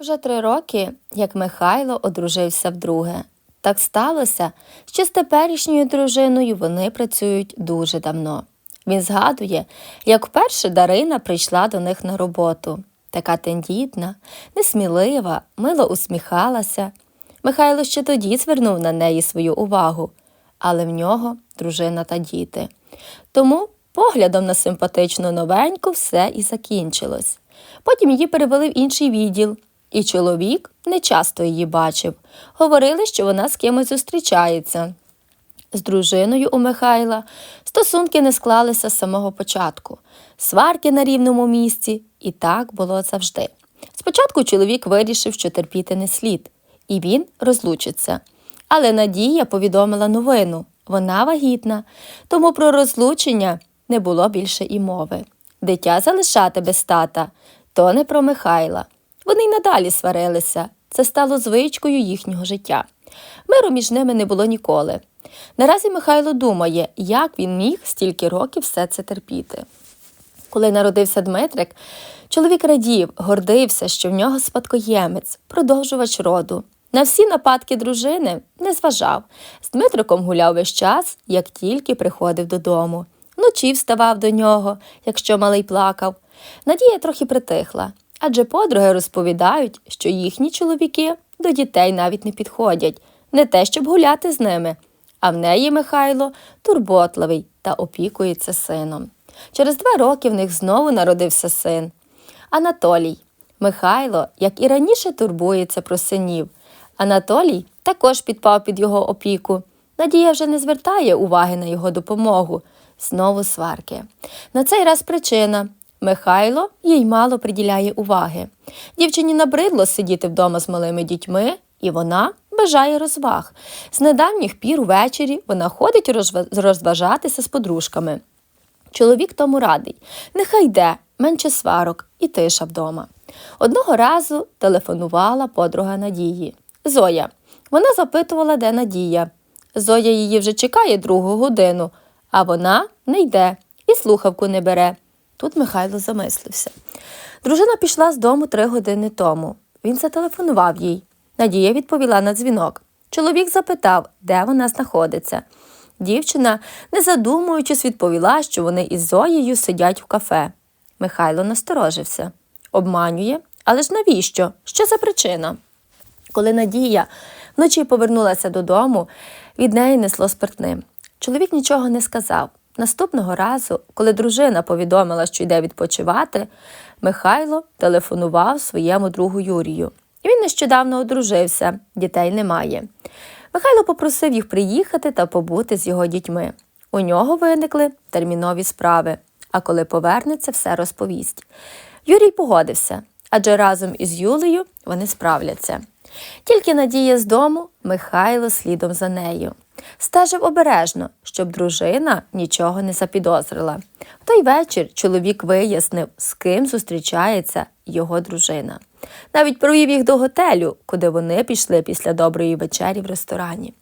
Вже три роки, як Михайло одружився вдруге. Так сталося, що з теперішньою дружиною вони працюють дуже давно. Він згадує, як вперше Дарина прийшла до них на роботу. Така тендітна, несмілива, мило усміхалася. Михайло ще тоді звернув на неї свою увагу, але в нього дружина та діти. Тому поглядом на симпатичну новеньку все і закінчилось. Потім її перевели в інший відділ, і чоловік не часто її бачив. Говорили, що вона з кимось зустрічається. З дружиною у Михайла стосунки не склалися з самого початку, сварки на рівному місці, і так було завжди. Спочатку чоловік вирішив, що терпіти не слід, і він розлучиться. Але Надія повідомила новину вона вагітна, тому про розлучення не було більше і мови. Дитя залишати без тата то не про Михайла. Вони й надалі сварилися. Це стало звичкою їхнього життя. Миру між ними не було ніколи. Наразі Михайло думає, як він міг стільки років все це терпіти. Коли народився Дмитрик, чоловік радів, гордився, що в нього спадкоємець, продовжувач роду. На всі нападки дружини не зважав. З Дмитриком гуляв весь час, як тільки приходив додому. Вночі вставав до нього, якщо малий плакав. Надія трохи притихла, адже подруги розповідають, що їхні чоловіки до дітей навіть не підходять, не те, щоб гуляти з ними. А в неї Михайло турботливий та опікується сином. Через два роки в них знову народився син. Анатолій. Михайло, як і раніше, турбується про синів. Анатолій також підпав під його опіку. Надія вже не звертає уваги на його допомогу. Знову сварки. На цей раз причина. Михайло їй мало приділяє уваги. Дівчині набридло сидіти вдома з малими дітьми, і вона бажає розваг. З недавніх пір увечері вона ходить розважатися з подружками. Чоловік тому радий. Нехай йде, менше сварок і тиша вдома. Одного разу телефонувала подруга Надії. Зоя. Вона запитувала, де Надія. Зоя її вже чекає другу годину, а вона не йде і слухавку не бере. Тут Михайло замислився. Дружина пішла з дому три години тому. Він зателефонував їй. Надія відповіла на дзвінок. Чоловік запитав, де вона знаходиться. Дівчина, не задумуючись, відповіла, що вони із Зоєю сидять в кафе. Михайло насторожився. Обманює, але ж навіщо? Що за причина? Коли Надія вночі повернулася додому, від неї несло спиртним. Чоловік нічого не сказав. Наступного разу, коли дружина повідомила, що йде відпочивати, Михайло телефонував своєму другу Юрію. Він нещодавно одружився, дітей немає. Михайло попросив їх приїхати та побути з його дітьми. У нього виникли термінові справи, а коли повернеться, все розповість. Юрій погодився, адже разом із Юлею вони справляться. Тільки Надія з дому, Михайло слідом за нею. Стежив обережно, щоб дружина нічого не запідозрила. В той вечір чоловік вияснив, з ким зустрічається його дружина. Навіть провів їх до готелю, куди вони пішли після доброї вечері в ресторані.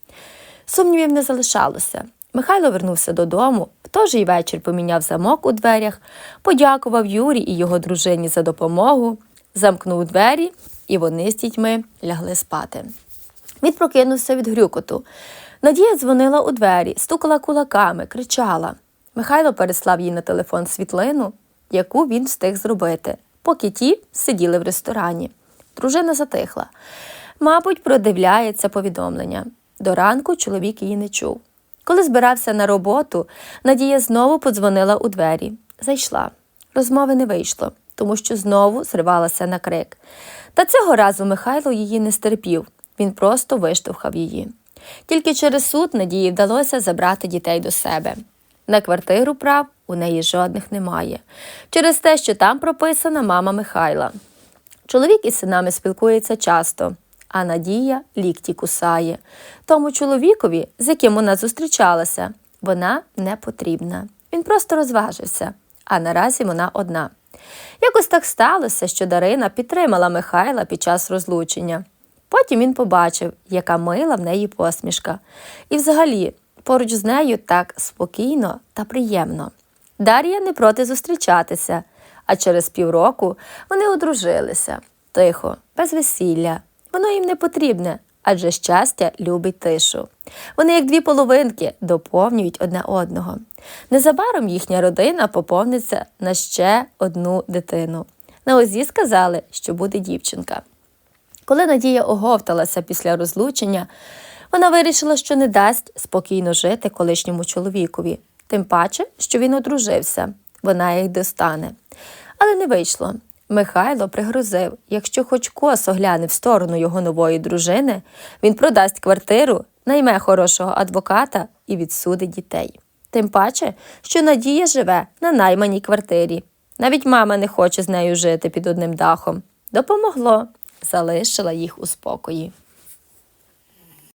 Сумнівів не залишалося. Михайло вернувся додому, в той же й вечір поміняв замок у дверях, подякував Юрі і його дружині за допомогу, замкнув двері, і вони з дітьми лягли спати. Він прокинувся від грюкоту. Надія дзвонила у двері, стукала кулаками, кричала. Михайло переслав їй на телефон світлину, яку він встиг зробити, поки ті сиділи в ресторані. Дружина затихла. Мабуть, продивляється повідомлення. До ранку чоловік її не чув. Коли збирався на роботу, Надія знову подзвонила у двері. Зайшла. Розмови не вийшло, тому що знову зривалася на крик. Та цього разу Михайло її не стерпів, він просто виштовхав її. Тільки через суд Надії вдалося забрати дітей до себе. На квартиру прав у неї жодних немає, через те, що там прописана мама Михайла. Чоловік із синами спілкується часто, а Надія лікті кусає. Тому чоловікові, з яким вона зустрічалася, вона не потрібна. Він просто розважився, а наразі вона одна. Якось так сталося, що Дарина підтримала Михайла під час розлучення. Потім він побачив, яка мила в неї посмішка. І взагалі, поруч з нею так спокійно та приємно. Дар'я не проти зустрічатися, а через півроку вони одружилися. тихо, без весілля. Воно їм не потрібне, адже щастя любить тишу. Вони, як дві половинки, доповнюють одне одного. Незабаром їхня родина поповниться на ще одну дитину. На озі сказали, що буде дівчинка. Коли Надія оговталася після розлучення, вона вирішила, що не дасть спокійно жити колишньому чоловікові, тим паче, що він одружився, вона їх достане. Але не вийшло. Михайло пригрозив, якщо хоч косо гляне в сторону його нової дружини, він продасть квартиру, найме хорошого адвоката і відсудить дітей. Тим паче, що Надія живе на найманій квартирі. Навіть мама не хоче з нею жити під одним дахом. Допомогло, залишила їх у спокої.